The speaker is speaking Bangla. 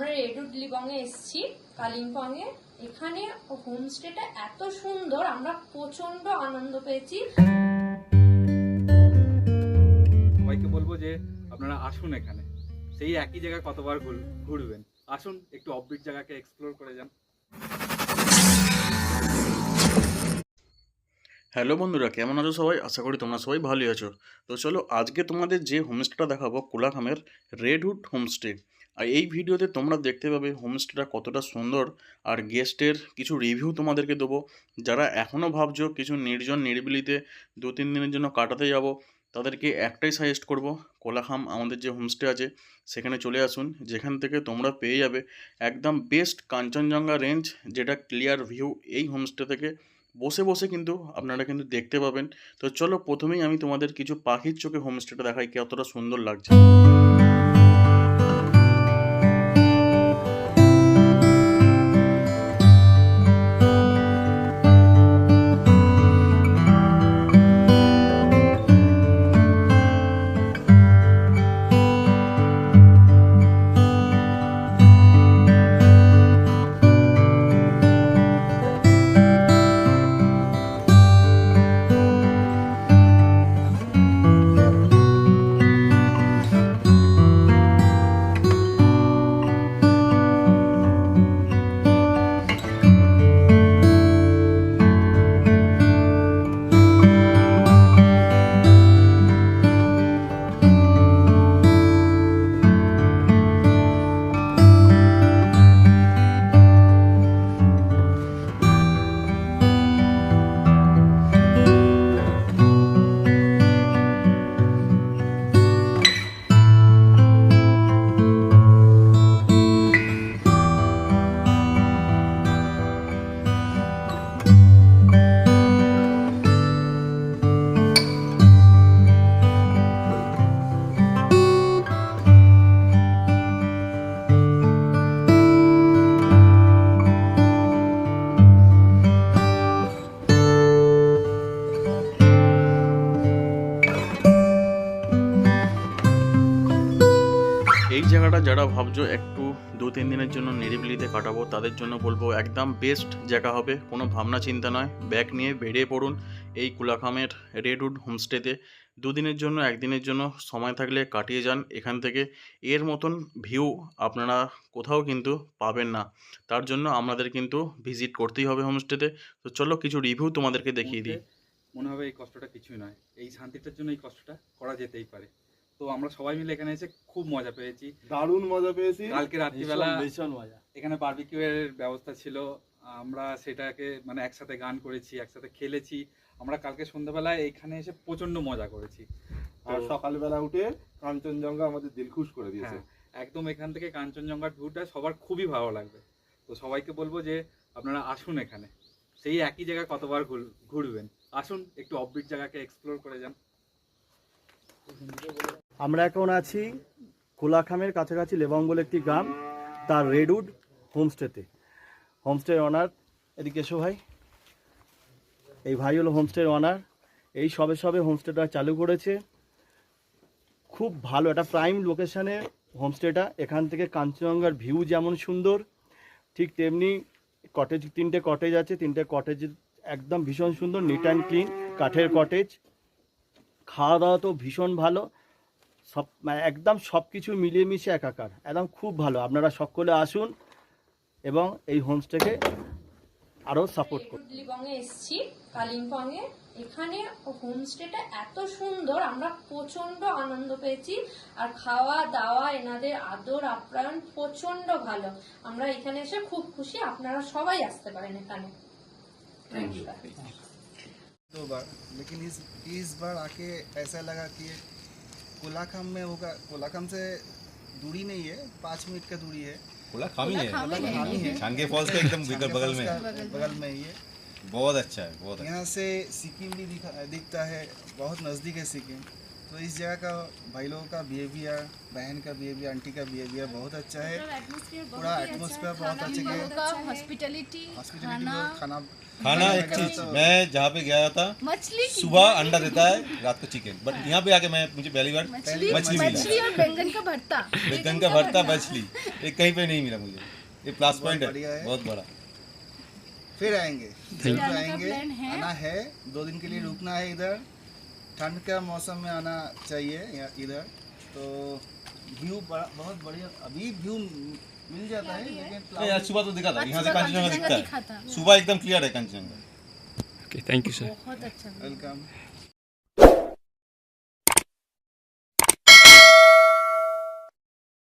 আমরা রেডুড লিবংয়ে এসেছি কালিম্পংয়ে। এখানে হোমস্টেটা এত সুন্দর আমরা প্রচণ্ড আনন্দ পেয়েছি। সবাইকে বলব যে আপনারা আসুন এখানে। সেই একই জায়গায় কতবার ঘুরবেন। আসুন একটু অফবিট জায়গাকে এক্সপ্লোর করে যান। হ্যালো বন্ধুরা কেমন আছো সবাই? আশা করি তোমরা সবাই ভালোই আছো। তো চলো আজকে তোমাদের যে হোমস্টেটা দেখাবো কোলাখামের রেডউড হোমস্টে। আর এই ভিডিওতে তোমরা দেখতে পাবে হোমস্টেটা কতটা সুন্দর আর গেস্টের কিছু রিভিউ তোমাদেরকে দেবো। যারা এখনও ভাবছ কিছু নির্জন নিরিবিলিতে দু তিন দিনের জন্য কাটাতে যাব, তাদেরকে একটাই সাজেস্ট করব, কোলাখাম আমাদের যে হোমস্টে আছে, সেখানে চলে আসুন। যেখান থেকে তোমরা পেয়ে যাবে একদম বেস্ট কাঞ্চনজঙ্ঘা রেঞ্জ যেটা ক্লিয়ার ভিউ এই হোমস্টে থেকে। বসে বসে কিন্তু আপনারা কিন্তু দেখতে পাবেন। তো চলো প্রথমেই আমি তোমাদের কিছু পাখির চোখে হোমস্টেটা দেখাই কতটা সুন্দর লাগছে। এই জায়গাটা যারা ভাবছ একটু দু তিন দিনের জন্য নিরিবিলিতে কাটাবো, তাদের জন্য বলব একদম বেস্ট জায়গা হবে। কোনো ভাবনা চিন্তা নয়। ব্যাগ নিয়ে বেরিয়ে পড়ুন এই কুলাখামের রেডউড হোমস্টেতে দুদিনের জন্য, একদিনের জন্য সময় থাকলে কাটিয়ে যান এখান থেকে। এর মতন ভিউ আপনারা কোথাও কিন্তু পাবেন না। তার জন্য আমাদের কিন্তু ভিজিট করতেই হবে হোমস্টেতে তো। চলো কিছু রিভিউ তোমাদেরকে দেখিয়ে দিই। মনে হবে এই কষ্টটা কিছুই নয়। এই শান্তিটার জন্য এই কষ্টটা করা যেতেই পারে। তো আমরা সবাই মিলে এখানে এসে খুব মজা পেয়েছি। দারুণ মজা পেয়েছি। কালকে রাত্রিবেলা ভীষণ- ভীষণ মজা। এখানে বারবিকিউ এর ব্যবস্থা ছিল। আমরা সেটাকে মানে একসাথে গান করেছি একসাথে খেলেছি। আমরা কালকে সন্ধ্যাবেলায় এখানে এসে প্রচণ্ড মজা করেছি। আর সকালবেলা উঠে কাঞ্চনজঙ্ঘা আমাদের দিল খুশ করে দিয়েছে। হ্যাঁ একদম এখান থেকে কাঞ্চনজঙ্ঘার ভিউটা সবার খুবই ভালো লাগবে। তো সবাইকে বলব যে আপনারা আসুন এখানে। সেই একই জায়গায় কতবার ঘুরবেন। আসুন একটু অফবিট জায়গাকে এক্সপ্লোর করে যান। আমরা এখন আছি কোলাখামের কাছাকাছি লেবং বলে একটি গ্রাম, তার রেডউড হোমস্টেতে। হোমস্টের অনার, এদিকে এসো ভাই। এই ভাই হলো হোমস্টের অনার। এই সবে সবে হোমস্টেটা চালু করেছে। খুব ভালো, একটা প্রাইম লোকেশানে হোমস্টেটা। এখান থেকে কাঞ্চনজঙ্ঘার ভিউ যেমন সুন্দর, ঠিক তেমনি কটেজ তিনটে কটেজ আছে। তিনটে কটেজ একদম ভীষণ সুন্দর নিট অ্যান্ড ক্লিন কাঠের কটেজ খাওয়া দাওয়া তো ভীষণ ভালো। সব মানে একদম সব কিছু মিলিয়ে মিশিয়ে একাকার একদম খুব ভালো আপনারা সকলে আসুন এবং এই হোমস্টেকে আরও সাপোর্ট করুন রেডুড লিবংয়ে এসেছি কালিম্পংয়ে এখানে হোমস্টেটা এত সুন্দর আমরা প্রচন্ড আনন্দ পেয়েছি আর খাওয়া দাওয়া এনাদের আদর আপ্যায়ন প্রচন্ড ভালো আমরা এখানে এসে খুব খুশি আপনারা সবাই আসতে পারেন এখানে নমস্কার दो बार लेकिन इस इस बार आके ऐसा लगा कि कोलाखम में होगा कोलाखाम से दूरी नहीं है पाँच मिनट का दूरी है। कोलाखाम खामी है। ही। है। छानके फॉल्स का एकदम बगल बगल में। बगल में ही है। बहुत अच्छा है बहुत अच्छा। यहाँ से सिक्किम भी दिखता है बहुत नज़दीक है सिक्किम। तो इस जगह का भाई लोगों का बिहेवियर बहन का बिहेवियर आंटी का बिहेवियर बहुत अच्छा है। पूरा एटमोसफेयर बहुत अच्छा है। हॉस्पिटलिटी हॉस्पिटलिटी खाना। खाना एक चीज़ मैं जहाँ पे गया था मछली सुबह अंडा देता है रात को चिकन बट यहाँ पे आके मैं मुझे पहली बार मछली मछली मिला। मछली और बैंगन का भरता। बैंगन का भरता मछली। ये कहीं पे नहीं मिला मुझे। ये प्लस बहुत पॉइंट है है। बहुत बड़ा। फिर आएँगे। का आएँगे। आना है। दो दिन के लिए रुकना है इधर। ठंड का मौसम में आना चाहिए यहाँ इधर तो व्यू बहुत बढ़िया अभी व्यू मिल जाता है लेकिन यार आज सुबह तो दिखा था यहाँ से कंचनजंगा दिखता है। सुबह एकदम क्लियर है कांचनजंगा। बहुत अच्छा। वेलकम